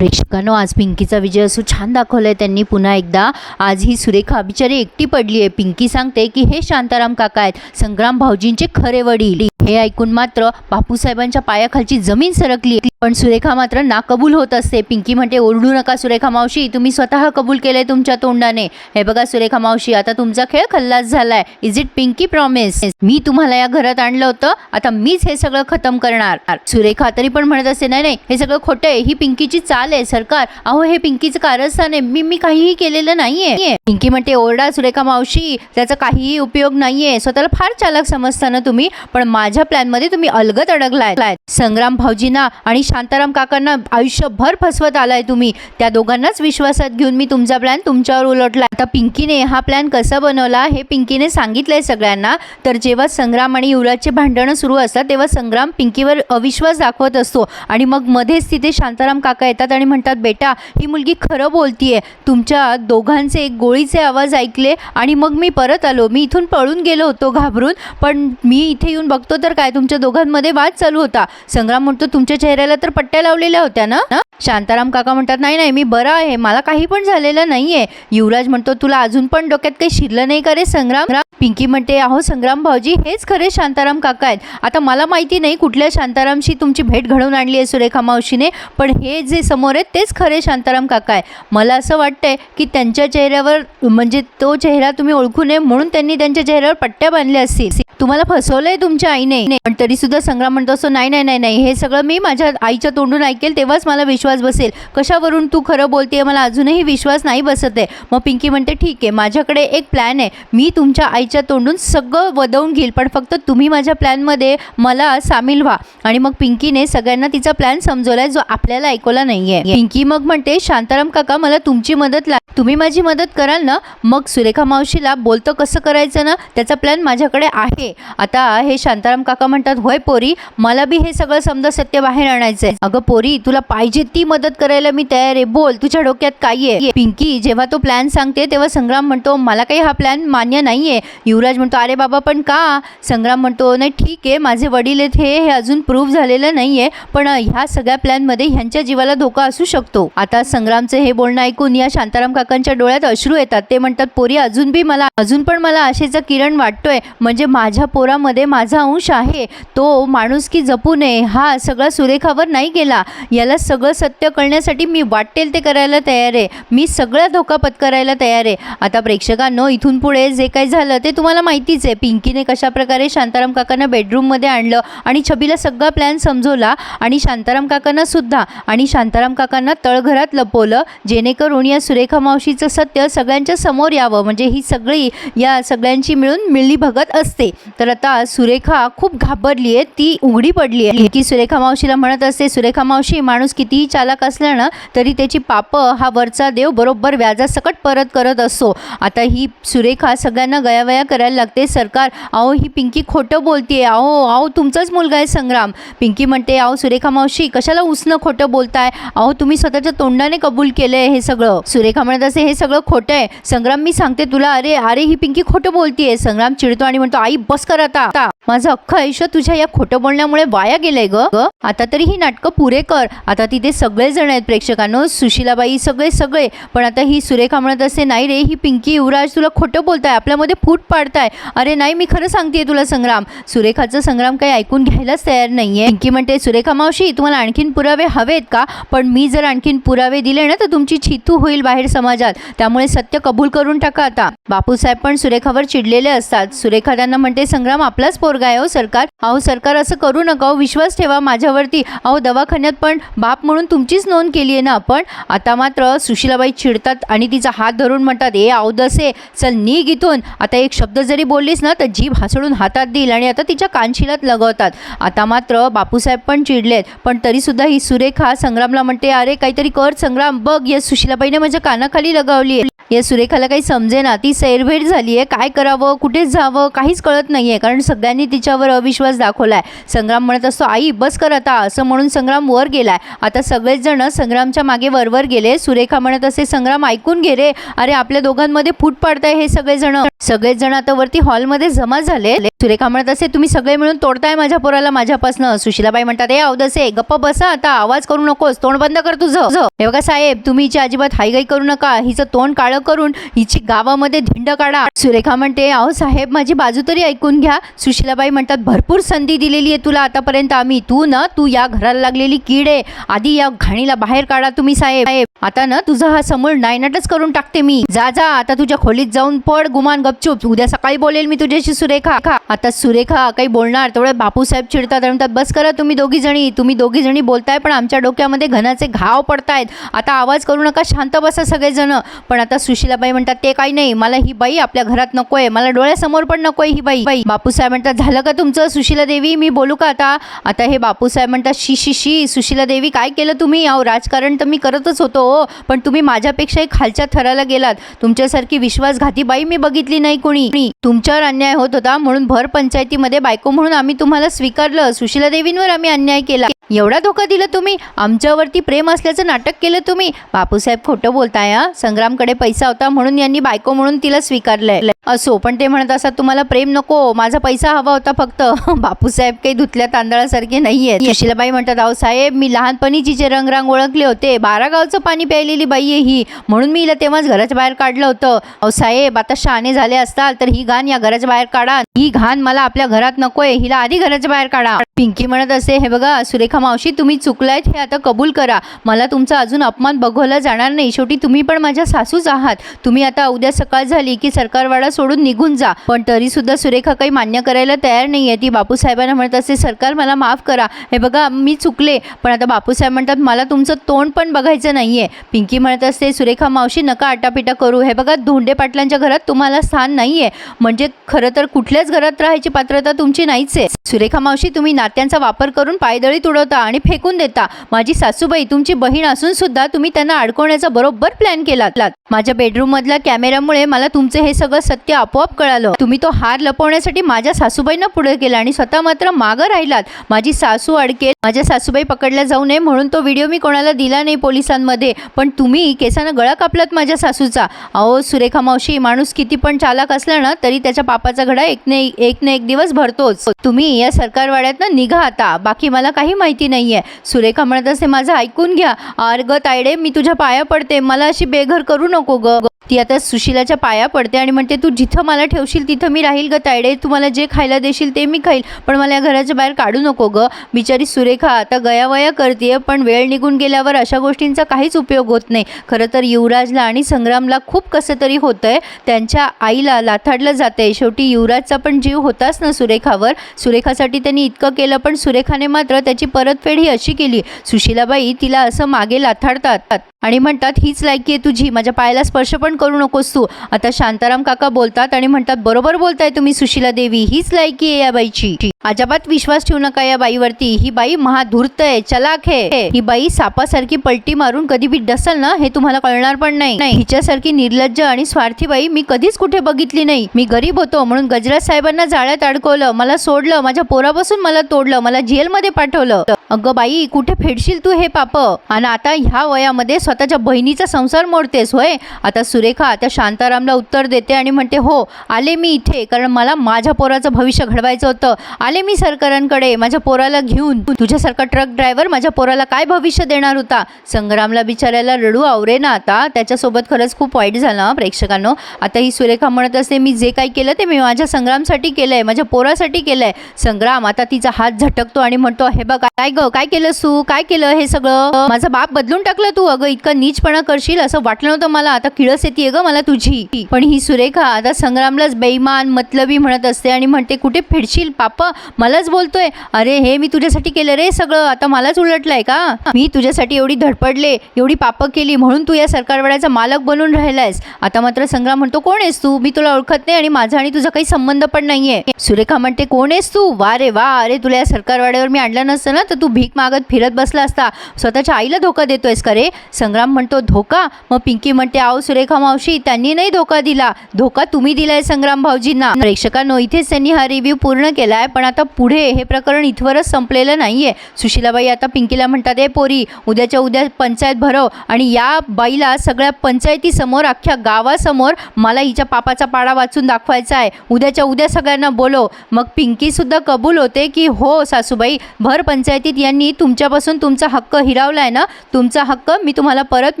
rich काकानो आज पिंकीचा विजय असू छान दाखवलाय. त्यांनी पुन्हा एकदा आज ही सुरेखा बिचारी एकटी पडली आहे पिंकी सांगते की हे शांताराम काका आहेत. संग्राम भाऊजींचे खरे वडील. हे ऐकून मात्र बापूसाहेबांच्या पायाखालची जमीन सरकली पण सुरेखा मात्र नाकबूल होत असते. पिंकी म्हणते ओरडू नका सुरेखा मावशी. तुम्ही स्वतः कबूल केलंय तुमच्या तोंडाने. हे बघा सुरेखा मावशी आता तुमचा खेळ खल्लास झालाय. इज इट पिंकी प्रॉमिस मी तुम्हाला या घरात आणलं होतं. आता मीच हे सगळं खतम करणार. सुरेखा तरी पण म्हणत असते नाही नाही. हे सगळं खोटं आहे. ही पिंकीची चाल आहे. सर सरकार अहो हे पिंकीचं कारस्थान आहे. मी मी काहीही केलेलं नाहीये. पिंकी म्हणते ओरडा सुरेखा मावशी त्याचा काहीही उपयोग नाहीये. स्वतःला फार चालक समजता ना तुम्ही पण माझ्या प्लॅनमध्ये तुम्ही अलगद अडकलाय. संग्राम भाऊजींना आणि शांताराम काकांना आयुष्यभर फसवत आलाय तुम्ही. त्या दोघांनाच विश्वासात घेऊन मी तुमचा प्लॅन तुमच्यावर उलटला आता पिंकीने हा प्लॅन कसा बनवला हे पिंकीने सांगितलंय सगळ्यांना. तर जेव्हा संग्राम आणि युवराजचे भांडणं सुरू असतात तेव्हा संग्राम पिंकीवर अविश्वास दाखवत असतो. आणि मग मध्येच तिथे शांताराम काका येतात आणि म्हणतात बेटा ही मुलगी खरं बोलतीये. तुमच्या दोघांचे गोळीचे आवाज ऐकले आणि मग मी परत आलो. मी इथून पळून गेलो होतो घाबरून. पण मी इथे येऊन बघतो तर काय? तुमच्या दोघांमध्ये वाद चालू होता. संग्राम म्हणतो तुमच्या चेहऱ्याला तर पट्ट्या लावलेल्या होत्या ना? शांताराम काका म्हणतात नाही नाही मी बरा आहे मला काही पण झालेलं नाहीये. युवराज म्हणतो तुला अजून पण डोक्यात काही शिरलं नाही का रे संग्राम? पिंकी म्हणते अहो संग्राम भाऊजी हेच खरे शांताराम काका आहेत. आता मला माहिती नाही कुठल्या शांतारामशी तुमची भेट घडवून आणली आहे सुरेखा मावशीने पण हे जे समोर आहेत तेच खरे शांताराम काका आहे मला असं वाटतंय की त्यांच्या चेहऱ्यावर म्हणजे तो चेहरा तुम्ही ओळखू नये म्हणून त्यांनी त्यांच्या चेहऱ्यावर पट्ट्या बांधल्या असतील. तुम्हाला फसवलंय तुमच्या आईने? पण तरी सुद्धा संग्राम म्हणतो असं नाही नाही नाही नाही हे सगळं मी माझ्या आईच्या तोंडून ऐकेल तेव्हाच मला विश्वास बसेल. कशावरून तू खरं बोलतेय मला अजूनही विश्वास नाही बसत आहे. मग पिंकी म्हणते ठीक आहे माझ्याकडे एक प्लॅन आहे. मी तुमच्या आई आईच्या तोंडून सगळं वदवून घेईल. पण फक्त तुम्ही माझ्या प्लॅनमध्ये मला सामील व्हा. आणि मग पिंकीने सगळ्यांना तिचा प्लॅन समजवलाय जो आपल्याला ऐकवला नाहीये. पिंकी मग म्हणते शांताराम काका मला तुमची मदत ला तुम्ही माझी मदत कराल ना? मग सुरेखा मावशीला बोलतं कसं करायचं ना? त्याचा प्लॅन माझ्याकडे आहे. आता हे शांताराम काका म्हणतात होय पोरी मला बी हे सगळं समजा सत्य बाहेर आणायचंय. अगं पोरी तुला पाहिजे ती मदत करायला मी तयार आहे. बोल तुझ्या डोक्यात काय आहे? पिंकी जेव्हा तो प्लॅन सांगते तेव्हा संग्राम म्हणतो मला काही हा प्लॅन मान्य नाहीये. युवराज म्हणतो अरे बाबा पण का? संग्राम म्हणतो नाही ठीक आहे माझे वडील आहेत हे हे अजून प्रूव्ह झालेलं नाही आहे पण ह्या सगळ्या प्लॅनमध्ये ह्यांच्या जीवाला धोका असू शकतो. आता संग्रामचं हे बोलणं ऐकून या शांताराम काकांच्या डोळ्यात अश्रू येतात. ते म्हणतात पोरी अजून बी मला अजून पण मला आशेचा किरण वाटतोय म्हणजे माझ्या पोरामध्ये माझा अंश आहे तो माणूस की जपू नये हा सगळा सुरेखावर नाही गेला. याला सगळं सत्य कळण्यासाठी मी वाटेल ते करायला तयार आहे. मी सगळा धोका पत्करायला तयार आहे. आता प्रेक्षकांनो इथून पुढे जे काही झालं ते तुम्हाला माहितीच आहे पिंकीने कशा प्रकारे शांताराम काकांना बेडरूममध्ये आणलं आणि छबीला सगळा प्लॅन समजवला आणि शांताराम काकांना सुद्धा आणि शांताराम काकांना तळघरात लपवलं जेणेकरून या सुरेखा मावशीचं सत्य सगळ्यांच्या समोर यावं. म्हणजे ही सगळी या सगळ्यांची मिळून मिळली भगत असते. तर आता सुरेखा खूप घाबरली आहे ती उघडी पडली आहे. की सुरेखा मावशीला म्हणत असते सुरेखा मावशी माणूस कितीही चालाक असला ना तरी त्याची पापं हा वरचा देव बरोबर व्याजासकट परत करत असतो आता ही सुरेखा सगळ्यांना गयावया करायला लागते. सरकार अहो ही पिंकी खोटं बोलतीये. अहो अहो तुमचाच मुलगा आहे संग्राम. पिंकी म्हणते अहो सुरेखा मावशी कशाला उसनं खोटं बोलताय? अहो तुम्ही स्वतःच्या तोंडाने कबूल केलंय हे सगळं. सुरेखा म्हणत असे हे सगळं खोटं आहे. संग्राम मी सांगते तुला अरे अरे ही पिंकी खोटं बोलतीये. संग्राम चिडतो आणि म्हणतो आई बस कर आता. आता. माझं अख्खं आयुष्य तुझ्या या खोटं बोलण्यामुळे वाया गेलंय ग. ग. आता तरी ही नाटकं पुरे कर. आता तिथे सगळे जण आहेत प्रेक्षकांनो. सुशीलाबाई सगळे सगळे. पण आता ही सुरेखा म्हणत असे नाही रे ही पिंकी युवराज तुला खोटं बोलताय. आपल्यामध्ये फूट पाडताय. अरे नाही मी खरं सांगते तुला संग्राम. सुरेखाचं संग्राम काही ऐकून घ्यायलाच तयार नाहीये. पिंकी म्हणते सुरेखा मावशी तुम्हाला आणखीन पुरावे हवेत का? पण मी जर आणखीन पुरावे दिले ना तर तुमची छितू होईल बाहेर समाजात. त्यामुळे सत्य कबूल करून टाका आता. बापूसाहेब पण सुरेखावर चिडलेले असतात. सुरेखा त्यांना म्हणते संग्राम आपलाच पोरगा आहे हो सरकार. अहो सरकार असं करू नका हो. विश्वास ठेवा माझ्यावरती. अहो दवाखान्यात पण बाप म्हणून तुमचीच नोंद केली आहे ना आपण? आता मात्र सुशीलाबाई चिडतात आणि तिचा हात धरून म्हणतात ए अवदसे चल निघ इथून. आता एक शब्द जरी बोललीस ना तर जीभ हासडून हातात देईल आणि आता तिच्या कानशिलात लगवतात. आता मात्र बापूसाहेब पण चिडलेत पण तरीसुद्धा ही सुरेखा संग्रामला म्हणते अरे काहीतरी कर संग्राम बघ. या सुशीलाबाईने माझ्या कानाखाली लगावली या सुरेखाला काही समजेना ती सैरभेट झाली आहे काय करावं कुठेच जावं काहीच कळत नाही आहे कारण सगळ्यांनी तिच्यावर अविश्वास दाखवला आहे संग्राम म्हणत असतो आई बस कर आता असं म्हणून संग्राम वर गेलाय. आता सगळेच जण संग्रामच्या मागे वरवर गेले. सुरेखा म्हणत असे संग्राम ऐकून घे रे. अरे आपल्या दोघांमध्ये फूट पाडताय हे सगळेजण. सगळेच जण आता वरती हॉलमध्ये जमा झाले. सुरेखा म्हणत असे तुम्ही सगळे मिळून तोडताय माझ्या पोराला माझ्यापासनं. सुशीलाबाई म्हणतात ए अवदसे गप्प बसा आता आवाज करू नकोस तोंड बंद कर तुझं. हे बघा साहेब तुम्ही हिची अजिबात हायगाई करू नका. हिचं तोंड काळं करून हिची गावामध्ये धिंड काढा. सुरेखा म्हणते अहो साहेब माझी बाजू तरी ऐकून घ्या. सुशिलाबाई म्हणतात भरपूर संधी दिलेली आहे तुला आतापर्यंत आम्ही. तू ना तू या घराला लागलेली कीड आहे. आधी या घाणीला बाहेर काढा तुम्ही साहेब. साहेब आता ना तुझा हा समोर नायनाटच करून टाकते मी. जा जा आता तुझ्या खोलीत जाऊन पड गुमान गपचूप. उद्या सकाळी बोलेल मी तुझ्याशी सुरेखा. आता सुरेखा काही बोलणार तेवढे बापूसाहेब चिडतात म्हणतात बस करा तुम्ही दोघी जणी. तुम्ही दोघी जणी बोलताय पण आमच्या डोक्यामध्ये घनाचे घाव पडतायत. आता आवाज करू नका शांत बसा सगळेजण. पण आता सुशीलाबाई म्हणतात ते काही नाही मला ही बाई आपल्या घरात नकोय मला डोळ्यासमोर पण नकोय ही बाई. बाई बापूसाहेब म्हणतात झालं का तुमचं सुशीला देवी मी बोलू का आता? आता हे बापूसाहेब म्हणतात शी शी शी सुशीला देवी काय केलं तुम्ही? अहो राजकारण तर मी करतच होतो हो पण तुम्ही माझ्यापेक्षाही खालच्या थराला गेलात. तुमच्यासारखी विश्वासघाती बाई मी बघितली नाही कोणी. तुमच्यावर अन्याय होत होता म्हणून भर पंचायतीमध्ये बायको म्हणून आम्ही तुम्हाला स्वीकारलं सुशिला देवींवर आम्ही अन्याय केला. एवढा धोका दिला तुम्ही? आमच्यावरती प्रेम असल्याचं नाटक केलं तुम्ही? बापूसाहेब खोटं बोलताय हा? संग्रामकडे पैसे होता म्हणून यांनी बायको म्हणून तिला स्वीकारलंय असो पण ते म्हणत असतात तुम्हाला प्रेम नको माझा पैसा हवा होता फक्त. बापूसाहेब काही धुतल्या तांदळासारखे नाहीये सुशीलाबाई म्हणतात अहो साहेब मी लहानपणी जिचे रंगरांग ओळखले होते बारा गावचं पाणी प्यायलेली बाई आहे ही. म्हणून मी हिला तेव्हाच घराच्या बाहेर काढलं होतं. अहो साहेब आता शहाणे झाले असताल तर ही घाण या घराच्या बाहेर काढा. ही घाण मला आपल्या घरात नकोय हिला आधी घराच्या बाहेर काढा. पिंकी म्हणत असे हे बघा सुरेखा मावशी तुम्ही चुकलायत हे आता कबूल करा. मला तुमचा अजून अपमान बघवला जाणार नाही. शेवटी तुम्ही पण माझ्या सासूच आहात. तुम्ही आता उद्या सकाळ झाली की सरकारवाडा सोडून निघून जा. पण तरी सुद्धा सुरेखा काही मान्य करायला तयार नाही आहे ती बापूसाहेबांना म्हणत असे सरकार मला माफ करा. हे बघा मी चुकले. पण आता बापूसाहेब म्हणतात मला तुमचं तोंड पण बघायचं नाही आहे पिंकी म्हणत असते सुरेखा मावशी नका आटापिटा करू. हे बघा धोंडे पाटलांच्या घरात तुम्हाला स्थान नाही आहे म्हणजे खरं तर कुठल्याच घरात राहायची पात्रता तुमची नाहीच आहे. सुरेखा मावशी तुम्ही नात्यांचा वापर करून पायदळी तुडवता आणि फेकून देता. माझी सासूबाई तुमची बहीण असून सुद्धा तुम्ही त्यांना अडकवण्याचा बरोबर प्लॅन केलात. माझ्या बेडरूम मधल्या कॅमेऱ्यामुळे मला तुमचं हे सगळं सत्य आपोआप कळालं. तुम्ही तो हार लपवण्यासाठी माझ्या सासूबाईंना पुढे केला आणि स्वतः मात्र मागं राहिलात. माझी सासू अडकेल. माझ्या सासूबाई पकडल्या जाऊ नये म्हणून तो व्हिडिओ मी कोणाला दिला नाही पोलिसांमध्ये. पण तुम्ही केसानं गळा कापलात माझ्या सासूचा. अहो सुरेखा मावशी माणूस किती पण चालाक असला ना तरी त्याच्या पापाचा घडा एक नाही एक ना एक दिवस भरतोच. तुम्ही या सरकारवाड्यातनं निघा आता. बाकी मला काही माहिती नाहीये. सुरेखा म्हणत असे माझं ऐकून घ्या. अर्ग तायडे मी तुझ्या पाया पडते. मला अशी बेघर करू नको ग. ती आता सुशिलाच्या पाया पडते आणि म्हणते तू जिथं मला ठेवशील तिथं मी राहील ग तायडे. तू मला जे खायला देशील ते मी खाईल. पण मला या घराच्या बाहेर काढू नको ग. बिचारी सुरेखा आता गयावया करते पण वेळ निघून गेल्यावर अशा गोष्टींचा काहीच उपयोग होत नाही. खरं तर युवराजला आणि संग्रामला खूप कसं तरी होतंय. त्यांच्या आईला लाथाडलं जाते शेवटी युवराजचा पण जीव होताच ना सुरेखावर. सुरेखासाठी त्यांनी इतकं केलं पण सुरेखाने मात्र त्याची परतफेड ही अशी केली. सुशिलाबाई तिला असं मागे लाथाडतात आणि म्हणतात हीच लायकी आहे तुझी. माझ्या पायाला स्पर्श पण करू नकोस तू. आता शांताराम काका बोलतात आणि म्हणतात बरोबर बोलताय तुम्ही सुशिला देवी हीच लायकी आहे या बाईची. अजाबात विश्वास ठेवू नका या बाईवरती. ही बाई महाधूर्त आहे चलाक आहे. ही बाई सापासारखी पलटी मारून कधी बी डसल ना हे तुम्हाला कळणार पण नाही हिच्यासारखी निर्लज्ज आणि स्वार्थी बाई मी कधीच कुठे बघितली नाही. मी गरीब होतो म्हणून गजराज साहेबांना जाळ्यात अडकवलं. मला सोडलं माझ्या पोरापासून मला तोडलं मला जेलमध्ये पाठवलं. अगं बाई कुठे फेडशील तू हे पाप? आणि आता ह्या वयामध्ये स्वतःच्या बहिणीचा संसार मोडतेस होय? आता सुरेखा त्या शांतारामला उत्तर देते आणि म्हणते हो आले मी इथे कारण मला माझ्या पोराचं भविष्य घडवायचं होतं. आले मी सरकारांकडे माझ्या पोराला घेऊन. तुझ्यासारखा ट्रक ड्रायव्हर माझ्या पोराला काय भविष्य देणार होता? संग्रामला बिचारायला रडू आवरे ना आता. त्याच्यासोबत खरंच खूप वाईट झालं प्रेक्षकांनो. आता ही सुरेखा म्हणत असते मी जे काही केलं ते मी माझ्या संग्रामसाठी केलं आहे माझ्या पोरासाठी केलं आहे संग्राम आता तिचा हात झटकतो आणि म्हणतो हे बघ काय ग काय केलं तू? काय केलं हे सगळं? माझा बाप बदलून टाकलं तू? अगं इतका नीचपणा करशील असं वाटलं नव्हतं मला. आता किळस येते ग मला तुझी. पण ही सुरेखा आता संग्रामलाच बेईमान मतलबी म्हणत असते आणि म्हणते कुठे फिरशील पाप? मलाच बोलतोय. अरे हे मी तुझ्यासाठी केलं रे सगळं. आता मलाच उलटलंय का? मी तुझ्यासाठी एवढी धडपडले एवढी पापं केली म्हणून तू या सरकारवाड्याचा मालक बनून राहिलायस. आता मात्र संग्राम म्हणतो कोण आहेस तू? मी तुला ओळखत नाही आणि माझा आणि तुझा काही संबंध पण नाहीये. सुरेखा म्हणते कोण आहेस तू? वा रे वा. अरे तुला या सरकारवाड्यावर मी आणलं नसतं ना तर तू भीक मागत फिरत बसला असता. स्वतःच्या आईला धोका देतोयस का रे? संग्राम म्हणतो धोका? मग पिंकी म्हणते आहो सुरेखा मावशी त्यांनी नाही धोका दिला. धोका तुम्ही दिलाय संग्राम भाऊजींना. प्रेक्षकांनो इथेच त्यांनी हा रिव्ह्यू पूर्ण केलाय पण आता पुढे हे प्रकरण इथवरच संपलेलं नाहीये. सुशीलाबाई आता पिंकीला म्हणतात ए पोरी उद्याच्या उद्या पंचायत भरव आणि या बाईला सगळ्या पंचायतीसमोर अख्ख्या गावासमोर मला हिच्या पापाचा पाडा वाचून दाखवायचा आहे. उद्याच्या उद्या सगळ्यांना बोलो मग पिंकी सुद्धा कबूल होते की हो सासूबाई भर पंचायतीत यांनी तुमच्यापासून तुमचा हक्क हिरावलाय ना? तुमचा हक्क मी तुम्हाला परत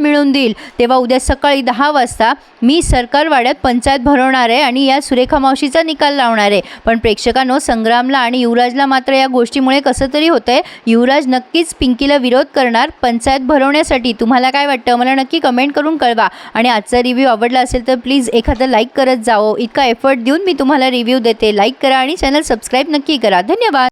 मिळवून देईल. तेव्हा उद्या सकाळी दहा वाजता मी सरकारवाड्यात पंचायत भरवणार आहे आणि या सुरेखा मावशीचा निकाल लावणार आहे. पण प्रेक्षकांनो संग्रामला आणि युवराजला मात्र या गोष्टीमुळे कसं तरी होतंय युवराज नक्कीच पिंकीला विरोध करणार पंचायत भरवण्यासाठी. तुम्हाला काय वाटतं? मला नक्की कमेंट करून कळवा. आणि आजचा रिव्ह्यू आवडला असेल तर प्लीज एखादं लाईक करत जावो. इतका एफर्ट देऊन मी तुम्हाला रिव्ह्यू देते. लाईक करा आणि चॅनल सबस्क्राईब नक्की करा. धन्यवाद.